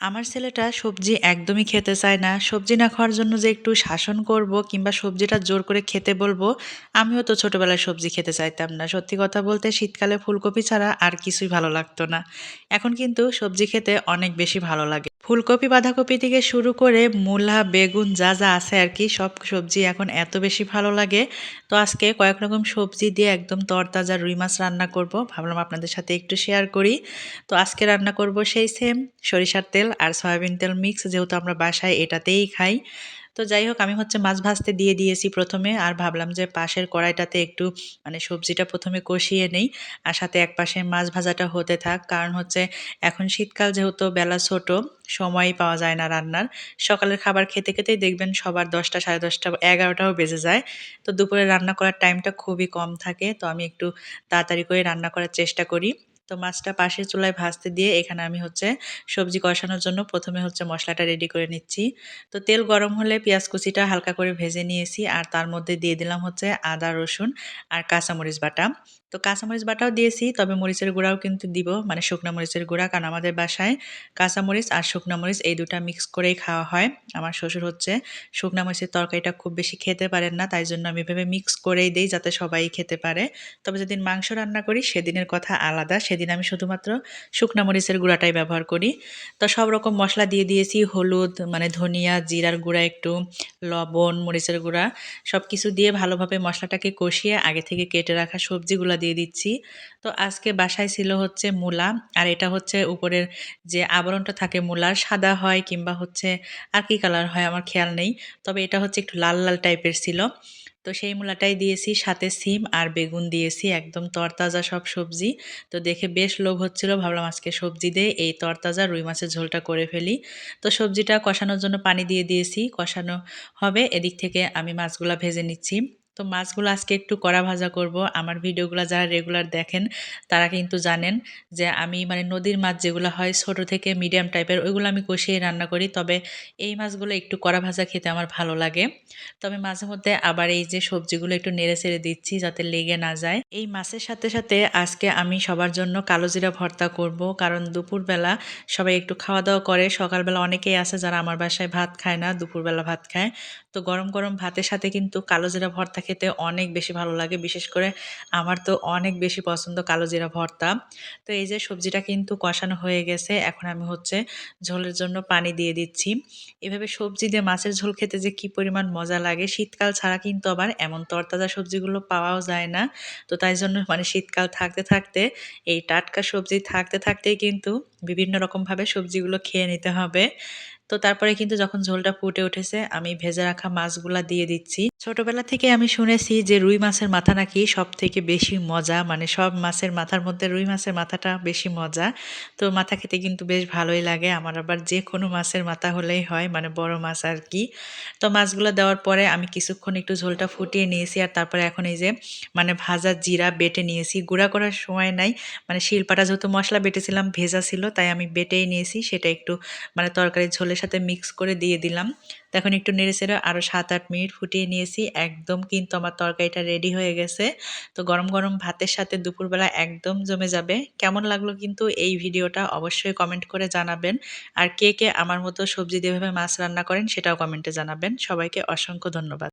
আমার ছেলেটা সবজি একদমই খেতে চায় না। সবজি না খাওয়ার জন্য যে একটু শাসন করব কিংবা সবজিটা জোর করে খেতে বলব, আমিও তো ছোটবেলায় সবজি খেতে চাইতাম না। সত্যি কথা বলতে শীতকালে ফুলকপি ছাড়া আর কিছুই ভালো লাগতো না। এখন কিন্তু সবজি খেতে অনেক বেশি ভালো লাগে। ফুলকপি, বাঁধাকপি থেকে শুরু করে মূলা, বেগুন যা যা আছে আর কি, সব সবজি এখন এত বেশি ভালো লাগে। তো আজকে কয়েক রকম সবজি দিয়ে একদম তরতাজা রুই মাছ রান্না করব। ভাবলাম আপনাদের সাথে একটু শেয়ার করি। তো আজকে রান্না করব সেই সেম সরিষার তেল আর সয়াবিন তেল মিক্স যেহেতু আমরা বাসায় এটাতেই খাই। তো যাই হোক, আমি হচ্ছে মাছ ভাজতে দিয়ে দিয়েছি প্রথমে, আর ভাবলাম যে পাশের কড়াইটাতে একটু মানে সবজিটা প্রথমে কষিয়ে নেই, আর সাথে এক পাশে মাছ ভাজাটা হতে থাক। কারণ হচ্ছে এখন শীতকাল যেহেতু বেলা ছোট, সময়ই পাওয়া যায় না রান্নার। সকালের খাবার খেতে খেতেই দেখবেন সবার দশটা, সাড়ে দশটা, এগারোটাও বেজে যায়। তো দুপুরে রান্না করার টাইমটা খুবই কম থাকে, তো আমি একটু তাড়াতাড়ি করে রান্না করার চেষ্টা করি। তো মাছটা পাশের চুলায় ভাজতে দিয়ে এখানে আমি হচ্ছে সবজি কষানোর জন্য প্রথমে হচ্ছে মশলাটা রেডি করে নিচ্ছি। তো তেল গরম হলে পেঁয়াজ কুচিটা হালকা করে ভেজে নিয়েছি আর তার মধ্যে দিয়ে দিলাম হচ্ছে আদা রসুন আর কাঁচামরিচ বাটা। তো কাঁচামরিচ বাটাও দিয়েছি, তবে মরিচের গুঁড়াও কিন্তু দিব মানে শুকনো মরিচের গুঁড়া, কারণ আমাদের বাসায় কাঁচামরিচ আর শুকনো মরিচ এই দুটা মিক্স করেই খাওয়া হয়। আমার শ্বশুর হচ্ছে শুকনো মরিচের তরকারিটা খুব বেশি খেতে পারেন না, তাই জন্য আমি ভেবে মিক্স করেই দিই যাতে সবাই খেতে পারে। তবে যেদিন মাংস রান্না করি, সেদিনের কথা আলাদা, সেদিন আমি শুধুমাত্র শুকনো মরিচের গুঁড়াটাই ব্যবহার করি। তো সব রকম মশলা দিয়ে দিয়েছি, হলুদ মানে ধনিয়া, জিরার গুঁড়া একটু, লবণ, মরিচের গুঁড়া সব কিছু দিয়ে ভালোভাবে মশলাটাকে কষিয়ে আগে থেকে কেটে রাখা সবজিগুলো দিয়ে দিচ্ছি। তো আজকে বাসায় ছিল হচ্ছে মূলা আর এটা হচ্ছে উপরের যে আবরণটা থাকে মূলার সাদা হয় কিংবা হচ্ছে আর কি কালার হয় আমার খেয়াল নেই। তবে এটা হচ্ছে একটু লাল লাল টাইপের ছিল। তো সেই মূলাটাই দিয়েছি, সাথে সিম আর বেগুন দিয়েছি, একদম তরতাজা সব সবজি। তো দেখে বেশ লোভ হচ্ছিল, ভাবলাম আজকে সবজি দিয়ে এই তরতাজা রুই মাছের ঝোলটা করে ফেলি। তো সবজিটা কষানোর জন্য পানি দিয়ে দিয়েছি, কষানো হবে, এদিক থেকে আমি মাছগুলা ভেজে নিচ্ছি। তো মাছগুলো আজকে একটু কড়া ভাজা করব। আমার ভিডিওগুলো যারা রেগুলার দেখেন, তারা কিন্তু জানেন যে আমি মানে নদীর মাছ যেগুলো হয়, ছোট থেকে মিডিয়াম টাইপের ওইগুলো আমি কষিয়ে রান্না করি। তবে এই মাছগুলো একটু কড়া ভাজা খেতে আমার ভালো লাগে। তবে মাঝে মধ্যে আবার এই যে সবজিগুলো একটু নেড়ে ছেড়ে দিচ্ছি যাতে লেগে না যায়। এই মাছের সাথে সাথে আজকে আমি সবার জন্য কালো জিরা ভর্তা করব। কারণ দুপুরবেলা সবাই একটু খাওয়া দাওয়া করে। সকালবেলা অনেকেই আছে যারা আমার বাসায় ভাত খায় না, দুপুরবেলা ভাত খায়। তো গরম গরম ভাতের সাথে কিন্তু কালো জিরা ভর্তা খেতে অনেক বেশি ভালো লাগে, বিশেষ করে আমার তো অনেক বেশি পছন্দ কালো জিরা ভর্তা। তো এই যে সবজিটা কিন্তু কষানো হয়ে গেছে, এখন আমি হচ্ছে ঝোলের জন্য পানি দিয়ে দিচ্ছি। এভাবে সবজি দিয়ে মাছের ঝোল খেতে যে কি পরিমাণ মজা লাগে, শীতকাল ছাড়া কিন্তু আবার এমন তরতাজা সবজিগুলো পাওয়াও যায় না। তো তাই জন্য মানে শীতকাল থাকতে থাকতে এই টাটকা সবজি থাকতে থাকতেই কিন্তু বিভিন্ন রকমভাবে সবজিগুলো খেয়ে নিতে হবে। তো তারপরে কিন্তু যখন ঝোলটা ফুটে উঠেছে, আমি ভেজে রাখা মাছগুলা দিয়ে দিচ্ছি। ছোটবেলা থেকে আমি শুনেছি যে রুই মাছের মাথা নাকি সব থেকে বেশি মজা মানে সব মাছের মাথার মধ্যে রুই মাছের মাথাটা বেশি মজা। তো মাথা খেতে কিন্তু বেশ ভালোই লাগে, আমার আবার যে কোনো মাছের মাথা হলেই হয় মানে বড় মাছ আর কি। তো মাছগুলো দেওয়ার পরে আমি কিছুক্ষণ একটু ঝোলটা ফুটিয়ে নিয়েছি, আর তারপরে এখন এই যে মানে ভাজা জিরা বেটে নিয়েছি। গুঁড়া করার সময় নাই মানে শিলপাটা যেহেতু মশলা বেটেছিলাম, ভেজা ছিল, তাই আমি বেটেই নিয়েছি, সেটা একটু মানে তরকারির ঝোলের সাথে মিক্স করে দিয়ে দিলাম। তখন একটু নেড়ে চেড়ে আরও সাত আট মিনিট ফুটিয়ে নিয়েছি। একদম কিন্তু আমার তরকারিটা রেডি হয়ে গেছে। তো গরম গরম ভাতের সাথে দুপুরবেলা একদম জমে যাবে। কেমন লাগল কিন্তু এই ভিডিওটা অবশ্যই কমেন্ট করে জানাবেন। আর কে কে আমার মতো সবজি দিয়ে মাছ রান্না করেন সেটাও কমেন্টে জানাবেন। সবাইকে অসংখ্য ধন্যবাদ।